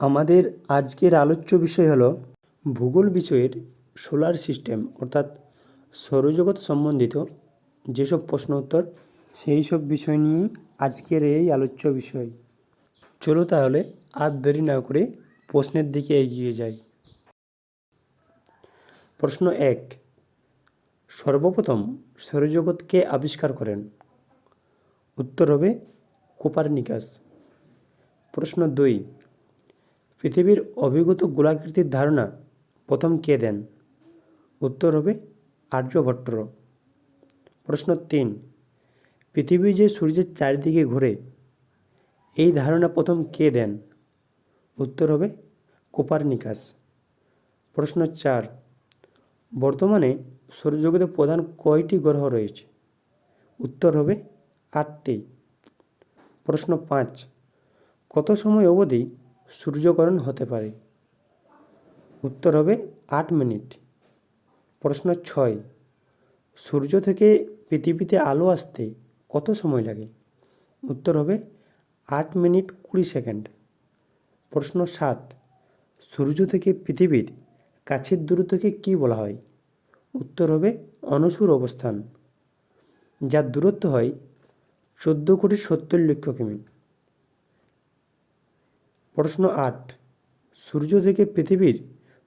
আমাদের আজকের আলোচ্য বিষয় হলো ভূগোল বিষয়ের সোলার সিস্টেম, অর্থাৎ সৌরজগৎ সম্বন্ধিত যেসব প্রশ্ন উত্তর, সেই সব বিষয় নিয়েই আজকের এই আলোচ্য বিষয়। চলো তাহলে আর দেরি না করে প্রশ্নের দিকে এগিয়ে যাই। প্রশ্ন এক, সর্বপ্রথম সৌরজগৎকে আবিষ্কার করেন। উত্তর হবে কোপারনিকাস। প্রশ্ন দুই পৃথিবীর অভিগত গোলাকৃতির ধারণা প্রথম কে দেন? উত্তর হবে আর্যভট্ট প্রশ্ন তিন, পৃথিবী যে সূর্যের চারিদিকে ঘোরে, এই ধারণা প্রথম কে দেন? উত্তর হবে কোপারনিকাস। প্রশ্ন চার, বর্তমানে সৌরজগতে প্রধান কয়টি গ্রহ রয়েছে? উত্তর হবে আটটি। প্রশ্ন পাঁচ, কত সময় অবধি সূর্যগ্রহণ হতে পারে। উত্তর হবে আট মিনিট। প্রশ্ন ছয়, সূর্য থেকে পৃথিবীতে আলো আসতে কত সময় লাগে? উত্তর হবে আট মিনিট কুড়ি সেকেন্ড। প্রশ্ন সাত, সূর্য থেকে পৃথিবীর কাছের দূরত্বকে কী বলা হয়? উত্তর হবে অনসুর অবস্থান, যার দূরত্ব হয় চোদ্দ কোটি সত্তর লক্ষ কিমি। প্রশ্ন আট, সূর্য থেকে পৃথিবীর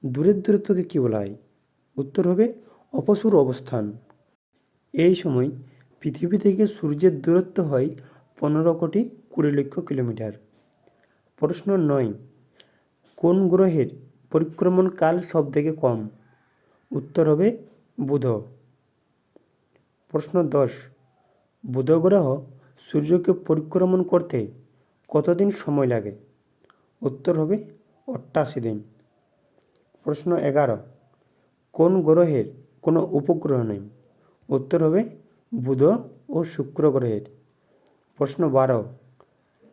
দূরের দূরত্বকে কী বলা হয়? উত্তর হবে, অপসুর অবস্থান। এই সময় পৃথিবী থেকে সূর্যের দূরত্ব হয় পনেরো কোটি কুড়ি লক্ষ কিলোমিটার। প্রশ্ন নয়, কোন গ্রহের পরিক্রমণ কাল সব থেকে কম? উত্তর হবে, বুধ। প্রশ্ন দশ, বুধ গ্রহ সূর্যকে পরিক্রমণ করতে কতদিন সময় লাগে? উত্তর হবে অষ্টাশি দিন প্রশ্ন এগারো, কোন গ্রহের কোনো উপগ্রহ নেই? উত্তর হবে বুধ ও শুক্র গ্রহের। প্রশ্ন বারো,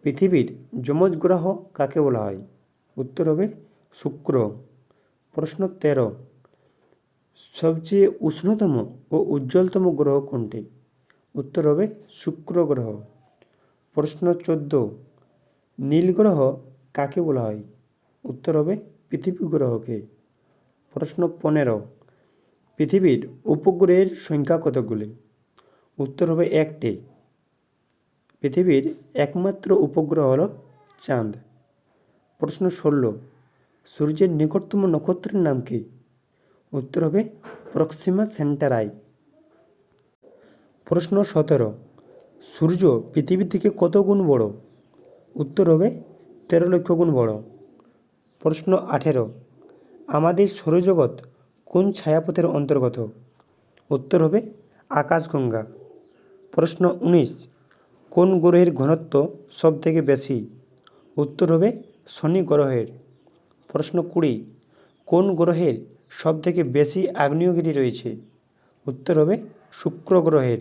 পৃথিবীর যমজ গ্রহ কাকে বলা হয়? উত্তর হবে শুক্র। প্রশ্ন তেরো, সবচেয়ে উষ্ণতম ও উজ্জ্বলতম গ্রহ কোনটি? উত্তর হবে শুক্র গ্রহ। প্রশ্ন চোদ্দ, নীল গ্রহ কাকে বলা হয়? উত্তর হবে পৃথিবী গ্রহকে। প্রশ্ন পনেরো। পৃথিবীর উপগ্রহের সংখ্যা কতগুলি? উত্তর হবে একটি। পৃথিবীর একমাত্র উপগ্রহ হল চাঁদ। প্রশ্ন ষোলো। সূর্যের নিকটতম নক্ষত্রের নাম কি? উত্তর হবে প্রক্সিমা সেন্টারাই। প্রশ্ন সতেরো। সূর্য পৃথিবী থেকে কত গুণ বড়? উত্তর হবে তেরো লক্ষ গুণ বড়। প্রশ্ন আঠেরো। আমাদের সৌরজগৎ কোন ছায়াপথের অন্তর্গত? উত্তর হবে আকাশগঙ্গা। প্রশ্ন উনিশ। কোন গ্রহের ঘনত্ব সব থেকে বেশি? উত্তর হবে শনি গ্রহের। প্রশ্ন কুড়ি। কোন গ্রহের সব থেকে বেশি আগ্নেয়গিরি রয়েছে? উত্তর হবে শুক্র গ্রহের।